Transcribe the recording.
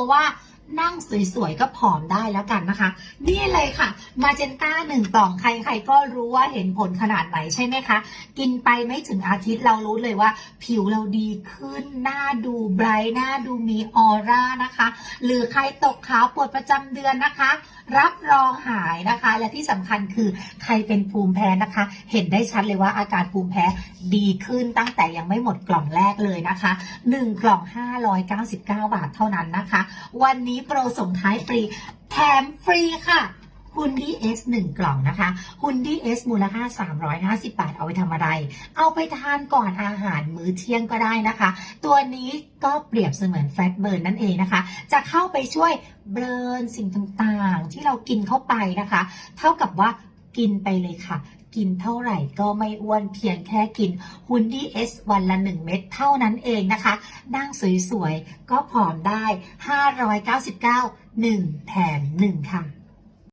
ว์ว่า นั่งสวยๆ ก็ผอมได้แล้วกันนะคะ นี่เลยค่ะ มาเจนต้าหนึ่งกล่องใครๆก็รู้ว่าเห็นผลขนาดไหนใช่ไหมคะ กินไปไม่ถึงอาทิตย์เรารู้เลยว่า ผิวเราดีขึ้น หน้าดูไบรท์หน้าดูมีออร่านะคะ หรือใครตกขาวปวดประจำเดือนนะคะ รับรองหายนะคะ และที่สำคัญคือใครเป็นภูมิแพ้นะคะ เห็นได้ชัดเลยว่าอาการภูมิแพ้ดีขึ้นตั้งแต่ยังไม่หมดกล่องแรกเลยนะคะ 1 กล่อง 599 บาทเท่านั้นนะคะ วันนี้โปรส่งท้ายฟรี แถมฟรีค่ะฮุนดี้เอสหนึ่งกล่องนะคะฮุนดี้เอสมูลค่า 350 บาท เอาไปทำอะไร เอาไปทานก่อนอาหารมื้อเที่ยงก็ได้นะคะ ตัวนี้ก็เปรียบเสมือนแฟตเบิร์นนั่นเองนะคะ จะเข้าไปช่วยเบิร์นสิ่งต่างๆ ที่เรากินเข้าไปนะคะ เท่ากับว่ากินไปเลยค่ะ กินเท่าไหร่ก็ไม่อ้วนเพียงแค่กินฮุนดี้เอสวันละ 1 เม็ดเท่านั้นเองนะคะนั่งสวยๆ ก็ผอมได้ 599 1 แถม 1 ค่ะ